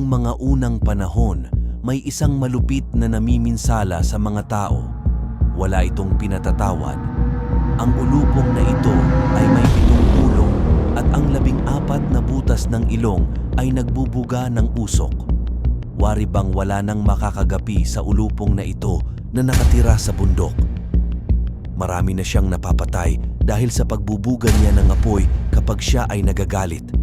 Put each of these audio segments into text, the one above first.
Noong mga unang panahon, may isang malupit na namiminsala sa mga tao. Wala itong pinatatawad. Ang ulupong na ito ay may pitong ulo at ang labing apat na butas ng ilong ay nagbubuga ng usok. Wari bang wala nang makakagapi sa ulupong na ito na nakatira sa bundok. Marami na siyang napapatay dahil sa pagbubugan niya ng apoy kapag siya ay nagagalit.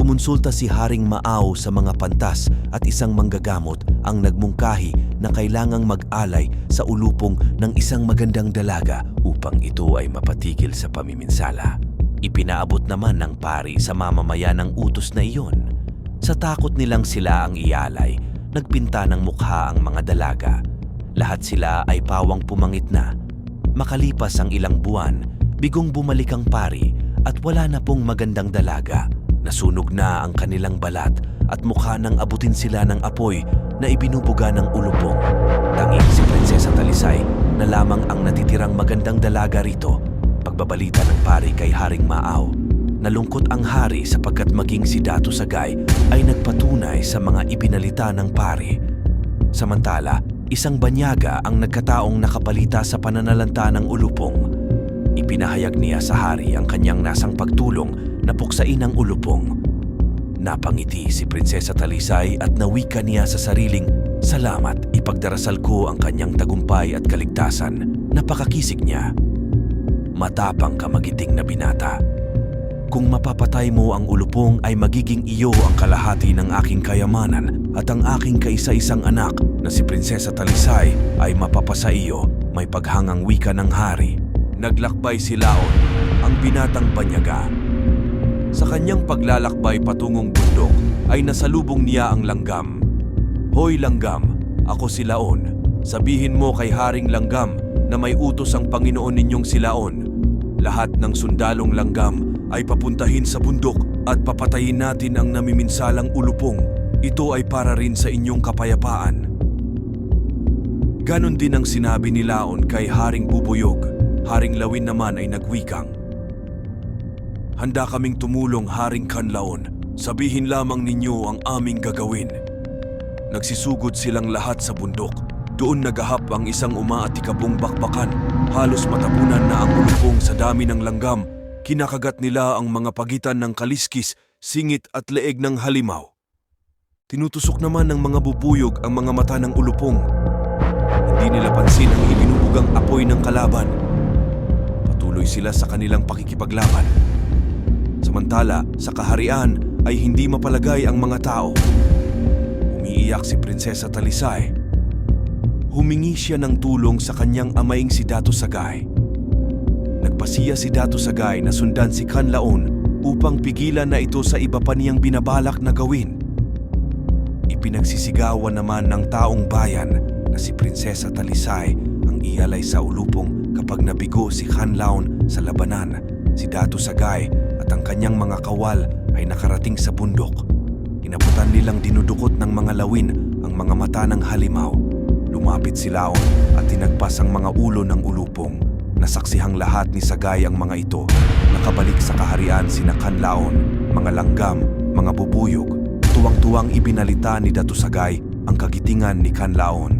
Kumonsulta si Haring Maaw sa mga pantas at isang manggagamot ang nagmungkahi na kailangang mag-alay sa ulupong ng isang magandang dalaga upang ito ay mapatigil sa pamiminsala. Ipinaabot naman ng pari sa mamamayan ng utos na iyon. Sa takot nilang sila ang ialay, nagpinta ng mukha ang mga dalaga. Lahat sila ay pawang pumangit na. Makalipas ang ilang buwan, bigong bumalik ang pari at wala na pong magandang dalaga. Nasunog na ang kanilang balat at mukha nang abutin sila ng apoy na ibinubuga ng ulupong. Tanging si Prinsesa Talisay na lamang ang natitirang magandang dalaga rito. Pagbabalita ng pari kay Haring Maaw. Nalungkot ang hari sapagkat maging si Dato Sagay ay nagpatunay sa mga ibinalita ng pari. Samantala, isang banyaga ang nagkataong nakabalita sa pananalanta ng ulupong. Ipinahayag niya sa hari ang kanyang nasang pagtulong na puksain ang ulupong. Napangiti si Prinsesa Talisay at nawika niya sa sariling, Salamat, ipagdarasal ko ang kanyang tagumpay at kaligtasan. Napakakisig niya. Matapang ka magiting na binata. Kung mapapatay mo ang ulupong ay magiging iyo ang kalahati ng aking kayamanan at ang aking kaisa-isang anak na si Prinsesa Talisay ay mapapasa iyo may paghangang wika ng hari. Naglakbay si Laon, ang binatang banyaga. Sa kanyang paglalakbay patungong bundok ay nasalubong niya ang langgam. Hoy langgam, ako si Laon. Sabihin mo kay Haring Langgam na may utos ang Panginoon ninyong si Laon. Lahat ng sundalong langgam ay papuntahin sa bundok at papatayin natin ang namiminsalang ulupong. Ito ay para rin sa inyong kapayapaan. Ganon din ang sinabi ni Laon kay Haring Bubuyog. Haring Lawin naman ay nagwikang. Handa kaming tumulong Haring Kanlaon. Sabihin lamang ninyo ang aming gagawin. Nagsisugod silang lahat sa bundok. Doon nagahap ang isang umaatikabong bakbakan. Halos matapunan na ang ulupong sa dami ng langgam. Kinakagat nila ang mga pagitan ng kaliskis, singit at leeg ng halimaw. Tinutusok naman ng mga bubuyog ang mga mata ng ulupong. Hindi nila pansin ang ibinubugang apoy ng kalaban. Patuloy sila sa kanilang pakikipaglaban. Samantala, sa kaharian ay hindi mapalagay ang mga tao. Umiiyak si Prinsesa Talisay. Humingi siya ng tulong sa kanyang amaing si Dato Sagay. Nagpasiya si Dato Sagay na sundan si Kanlaon upang pigilan na ito sa iba pa niyang binabalak na gawin. Ipinagsisigawan naman ng taong bayan na si Prinsesa Talisay ang iyalay sa ulupong kapag nabigo si Kanlaon sa labanan. Si Dato Sagay at ang kanyang mga kawal ay nakarating sa bundok. Inabutan nilang dinudukot ng mga lawin ang mga mata ng halimaw. Lumapit si Laon at tinagpas ang mga ulo ng ulupong. Nasaksihang lahat ni Sagay ang mga ito. Nakabalik sa kaharian si Kanlaon, mga langgam, mga bubuyog. Tuwang-tuwang ibinalita ni Datu Sagay ang kagitingan ni Kanlaon.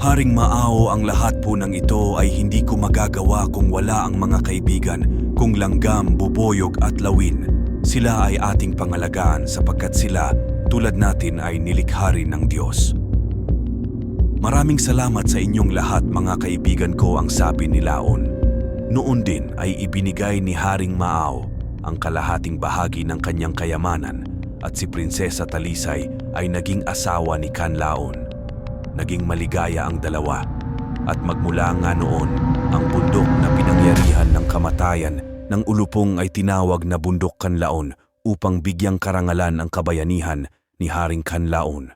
Haring Maao ang lahat po ng ito ay hindi ko magagawa kung wala ang mga kaibigan, kung langgam, buboyog at lawin. Sila ay ating pangalagaan sapagkat sila, tulad natin ay nilikha rin ng Diyos. Maraming salamat sa inyong lahat mga kaibigan ko ang sabi ni Laon. Noon din ay ibinigay ni Haring Maaw ang kalahating bahagi ng kanyang kayamanan at si Prinsesa Talisay ay naging asawa ni Kanlaon. Naging maligaya ang dalawa at magmula nga noon ang bundok na pinangyarihan ng kamatayan ng ulupong ay tinawag na Bundok Kanlaon upang bigyang karangalan ang kabayanihan ni Haring Kanlaon.